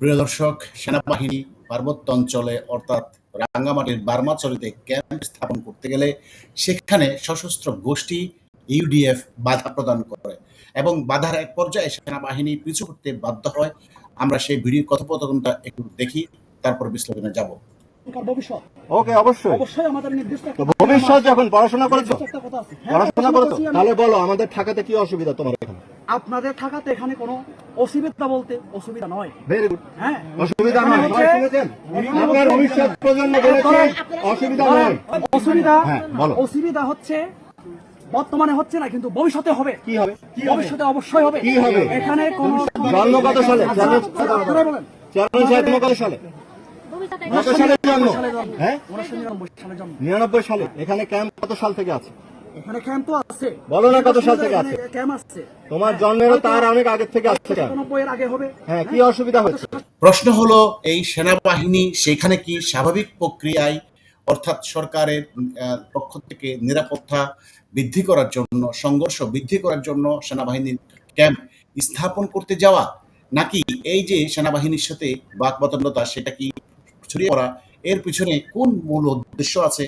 প্রিয় দর্শক সেনাবাহিনী পার্বত্য অঞ্চলে অর্থাৎ রাঙ্গামাটির বার্মাচলিতে ক্যাম্প স্থাপন করতে গেলে সেখানে সশস্ত্র গোষ্ঠী ইউডিএফ বাধা প্রদান করে এবং বাধার এক পর্যায়ে সেনাবাহিনী পিছু করতে বাধ্য হয়। আমরা সেই ভিডিও কথোপকথনটা একটু দেখি তারপর বিশ্লেষণে যাব। ভবিষ্যৎ। ওকে অবশ্যই। অবশ্যই আমাদের নির্দিষ্ট ভবিষ্যৎ যখন পড়াশোনা করেছ নির্দিষ্ট একটা কথা আছে। হ্যাঁ, পড়াশোনা করেছ তাহলে বলো আমাদের ঢাকাতে কি অসুবিধা তোমার এখানে? আপনাদের থাকাতে এখানে কোনো অসুবিধা বলতে অসুবিধা নয়। ভেরি গুড হ্যাঁ? অসুবিধা নয় আপনার ভবিষ্যৎ প্রজন্ম বলেছে অসুবিধা নয়। অসুবিধা হ্যাঁ, বলো। অসুবিধা হচ্ছে বর্তমানে হচ্ছে না কিন্তু ভবিষ্যতে হবে। কি হবে? ভবিষ্যতে অবশ্যই হবে। কি হবে? এখানে কোন জন্ম কত সালে তোমার কত সালে। কত সালে জন্ম। হ্যাঁ? নিরানব্বই সালে। এখানে ক্যাম্প কত সাল থেকে আছে? এখানে ক্যাম্প তো আছে। বলো না কত সাল থেকে আছে? ক্যাম্প আছে। তোমার জন্মেরও তার অনেক আগে থেকে আছে এর আগে হবে। হ্যাঁ কি অসুবিধা হচ্ছে প্রশ্ন হলো এই সেনাবাহিনী সেখানে কি স্বাভাবিক প্রক্রিয়ায় অর্থাৎ সরকারের পক্ষ থেকে নিরাপত্তা বৃদ্ধি করার জন্য সংঘর্ষ বৃদ্ধি করার জন্য সেনাবাহিনীর ক্যাম্প স্থাপন করতে যাওয়া নাকি এই যে সেনাবাহিনীর সাথে বাকবতন্ডতা সেটা কি ছড়িয়ে পড়া এর পিছনে কোন মূল উদ্দেশ্য আছে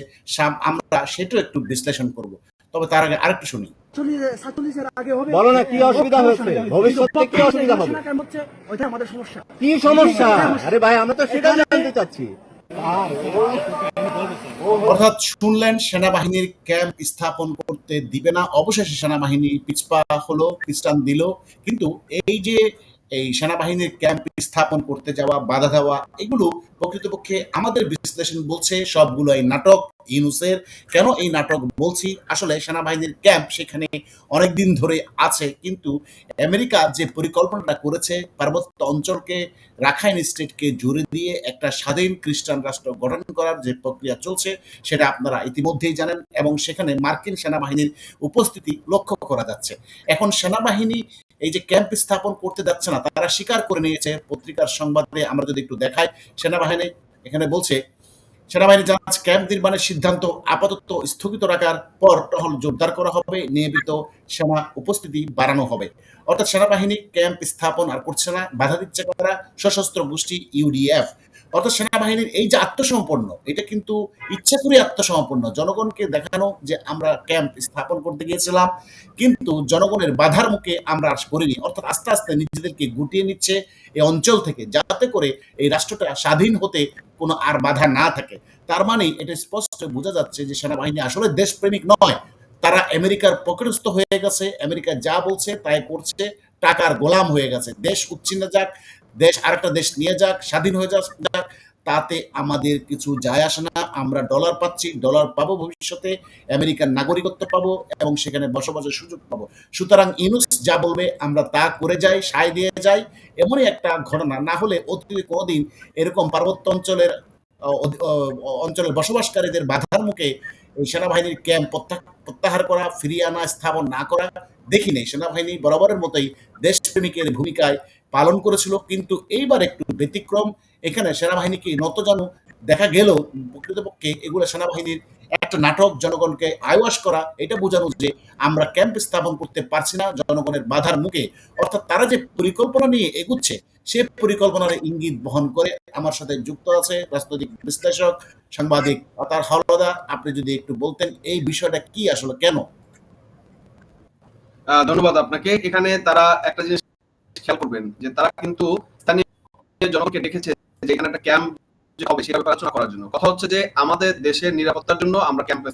আমরা সেটাও একটু বিশ্লেষণ করব। তবে তার আগে আরেকটু শুনি। চল্লিশ- সাতচল্লিশের আগে হবে। বলো না, কি অসুবিধা হয়েছে? ভবিষ্যতে কি অসুবিধা হবে? ক্যাম্প আমাদের সমস্যা। কি সমস্যা? আরে ভাই আমরা তো সেটা জানতে চাচ্ছি। অর্থাৎ শুনলেন সেনাবাহিনীর ক্যাম্প স্থাপন করতে দিবে না। অবশেষে সেনাবাহিনী পিছপা হলো খ্রিস্টান দিল। কিন্তু এই যে এই সেনাবাহিনীর ক্যাম্প স্থাপন করতে যাওয়া বাধা দেওয়া এগুলো প্রকৃতপক্ষে আমাদের বিশ্লেষণ বলছে সবগুলো এই নাটক। ইউনুসের। কেন এই নাটক বলছি? আসলে সেনাবাহিনীর ক্যাম্প সেখানে অনেক দিন ধরে আছে, কিন্তু আমেরিকা যে পরিকল্পনাটা করেছে, পার্বত্য অঞ্চলকে, রাখাইন স্টেটকে জুড়ে দিয়ে একটা স্বাধীন খ্রিস্টান রাষ্ট্র গঠন করার যে প্রক্রিয়া চলছে, সেটা আপনারা ইতিমধ্যেই জানেন এবং সেখানে মার্কিন সেনাবাহিনীর উপস্থিতি লক্ষ্য করা যাচ্ছে। এখন সেনাবাহিনী এই যে ক্যাম্প স্থাপন করতে যাচ্ছে না, তারা স্বীকার করে নিয়েছে। পত্রিকার সংবাদে আমরা যদি একটু দেখাই, সেনাবাহিনী এখানে বলছে সেনাবাহিনী জানাচ্ছে ক্যাম্প নির্মাণের সিদ্ধান্ত আপাতত স্থগিত রাখার পর টহল জোরদার করা হবে, নিয়মিত সেনা উপস্থিতি বাড়ানো হবে। অর্থাৎ সেনাবাহিনী ক্যাম্প স্থাপন আর করছে না, বাধা দিচ্ছে করা সশস্ত্র গোষ্ঠী ইউডিএফ। অর্থাৎ সেনাবাহিনীর এই যে আত্মসমর্পণ, এটা কিন্তু ইচ্ছা করে আত্মসম্পন্ন জনগণকে দেখানো যে আমরা ক্যাম্প স্থাপন করতে গিয়েছিলাম, কিন্তু জনগণের বাধার মুখে আমরা আর করিনি। অর্থাৎ আস্তে আস্তে নিজেদেরকে গুটিয়ে নিচ্ছে এই অঞ্চল থেকে, যাতে করে এই রাষ্ট্রটা স্বাধীন হতে কোনো আর বাধা না থাকে। তার মানে এটা স্পষ্ট বোঝা যাচ্ছে যে সেনাবাহিনী আসলে দেশপ্রেমিক নয়। তারা আমেরিকার পকেটস্থ হয়ে গেছে, আমেরিকা যা বলছে তাই করছে, টাকার গোলাম হয়ে গেছে। দেশ উচ্ছিন্ন যাক, দেশ আরেকটা দেশ নিয়ে যাক, স্বাধীন হয়ে যাক। তাতে আমাদের কিছু যায় আসে না। আমরা ডলার পাচ্ছি ডলার পাবো ভবিষ্যতে, আমেরিকার নাগরিকত্ব পাবো এবং সেখানে বসবাসের সুযোগ পাবো। সুতরাং ইউনুস যা বলবে, আমরা তা করে যাই, সায় দিয়ে যাই, এমনই একটা ঘটনা। না হলে অতীতে কোনোদিন এরকম পার্বত্য অঞ্চলের অঞ্চলের বসবাসকারীদের বাধার মুখে সেনাবাহিনীর ক্যাম্প প্রত্যা- প্রত্যাহার করা, ফিরিয়ে আনা, স্থাপন না করা, দেখি নেই। সেনাবাহিনী বরাবরের মতোই দেশপ্রেমিকের ভূমিকায় পালন করেছিল, কিন্তু এইবার একটু ব্যতিক্রম। এখানে সেনাবাহিনীকে নতজানু দেখা গেল প্রকৃতপক্ষে এগুলো সেনাবাহিনীর একটা নাটক, জনগণকে আয়ওয়াস করা, এটা বোঝানো যে আমরা ক্যাম্প স্থাপন করতে পারছি না, জনগণের বাধার মুখে। অর্থাৎ তারা যে পরিকল্পনা নিয়ে এগুচ্ছে, সে পরিকল্পনার ইঙ্গিত বহন করে আমার সাথে যুক্ত আছে রাজনৈতিক বিশ্লেষক, সাংবাদিক অতার হলদা আপনি যদি একটু বলতেন, এই বিষয়টা কি আসলে, কেন? ধন্যবাদ আপনাকে। এখানে তারা একটা জিনিস খেয়াল করবেন যে তারা কিন্তু স্থানীয় জনগণকে ডেকেছে যে এখানে একটা ক্যাম্প যে হবে ব্যাপারে আলোচনা করার জন্য। কথা হচ্ছে যে আমাদের দেশের নিরাপত্তার জন্য আমরা ক্যাম্প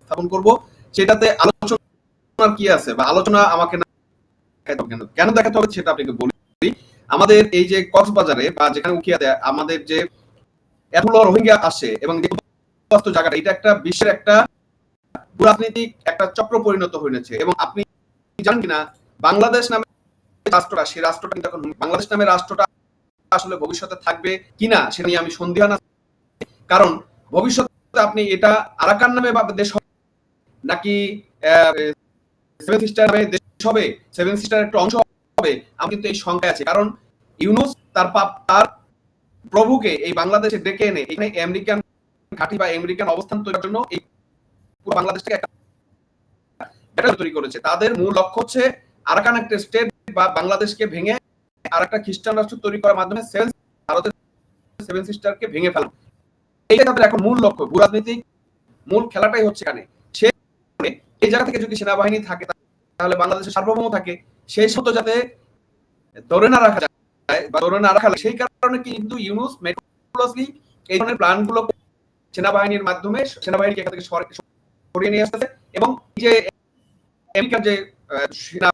স্থাপন করব। সেটাতে আলোচনা কি আছে বা আলোচনা আমাকে কেন? দেখাতে হবে সেটা আপনাকে বলি। আমাদের এই যে কক্সবাজারে বা যেখানে উকিয়াতে আমাদের যে এতগুলো রোহিঙ্গা আসে এবং যে জায়গাটা, এটা একটা বিশ্বের একটা রাজনৈতিক একটা চক্র পরিণত হয়েছে। এবং আপনি জানেন কিনা, বাংলাদেশ নামে রাষ্ট্রটা, সেই রাষ্ট্রটা কিন্তু এখন বাংলাদেশ নামে রাষ্ট্রটা আসলে ভবিষ্যতে থাকবে কিনা সে নিয়ে আমি সন্দিহান আছি। কারণ ভবিষ্যতে আপনি এটা আরাকান নামে বা দেশ নাকি সেভেন সিস্টার নামে দেশ হবে সেভেন সিস্টার একটা অংশ হবে আমি কিন্তু এই আছে কারণ ইউনুস তার পাপ, তার প্রভুকে এই বাংলাদেশে ডেকে এনে, এখানে আমেরিকান ঘাঁটি বা আমেরিকান অবস্থান তৈরির জন্য এই পুরো বাংলাদেশটাকে একটা তৈরি করেছে তাদের মূল লক্ষ্য হচ্ছে আরাকান একটা স্টেট বা বাংলাদেশকে ভেঙে আর একটা খ্রিস্টান রাষ্ট্র তৈরি করার মাধ্যমে সেভেন সেভেন সিস্টারকে ভেঙে ফেলা। এইটা তাদের এখন মূল লক্ষ্য, ভূ রাজনৈতিক মূল খেলাটাই হচ্ছে এখানে। সে এই জায়গা থেকে যদি সেনাবাহিনী থাকে, তাহলে বাংলাদেশের সার্বভৌম থাকে, সেই মতো যাতে ধরে না রাখা যায় বা ধরে না রাখা সেই কারণে কিন্তু ইউনুস মেটিকুলাসলি এই ধরনের প্ল্যানগুলো সেনাবাহিনীর মাধ্যমে সেনাবাহিনীকে এখান থেকে সর- সরিয়ে নিয়ে আসতেছে এবং যে আমেরিকার যে সেনা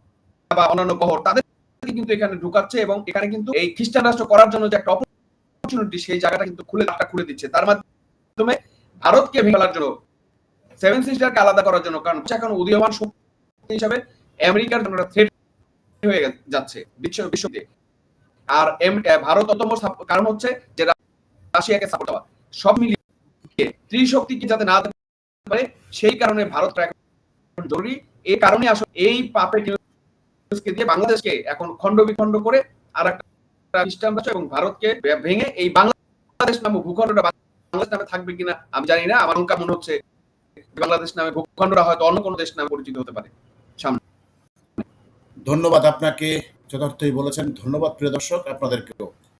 বা অন্যান্য বহর তাদেরকে কিন্তু এখানে ঢুকাচ্ছে এবং এখানে কিন্তু এই খ্রিস্টান রাষ্ট্র করার জন্য যে একটা অপরচুনিটি সেই জায়গাটা কিন্তু খুলে দ্বারটা খুলে দিচ্ছে। তার মাধ্যমে ভারতকে ভেঙে ফেলার জন্য সেভেন সিস্টারকে আলাদা করার জন্য, কারণ এখন উদীয়মান শক্তি হিসাবে আমেরিকার জন্য থ্রেট হয়ে যাচ্ছে বিশ্ব বিশ্বতে আর ভারত অতম কারণ হচ্ছে যে রাশিয়াকে সাপোর্ট দেওয়া। সব মিলিয়ে ত্রিশক্তিকে যাতে না পারে সেই কারণে এখন জরুরি। এই কারণে আসলে এই পাপের নিউজকে দিয়ে বাংলাদেশকে এখন খণ্ড বিখণ্ড করে আর একটা এবং ভারতকে ভেঙে এই বাংলাদেশ ভূখণ্ডটা বাংলাদেশ নামে থাকবে কিনা আমি জানি না। আমার অঙ্কা মনে হচ্ছে বাংলাদেশ নামে ভূখণ্ডটা হয়তো অন্য কোনো দেশ নামে পরিচিত হতে পারে। সামনে। ধন্যবাদ আপনাকে, যথার্থই বলেছেন। ধন্যবাদ প্রিয় দর্শক, আপনাদেরকেও।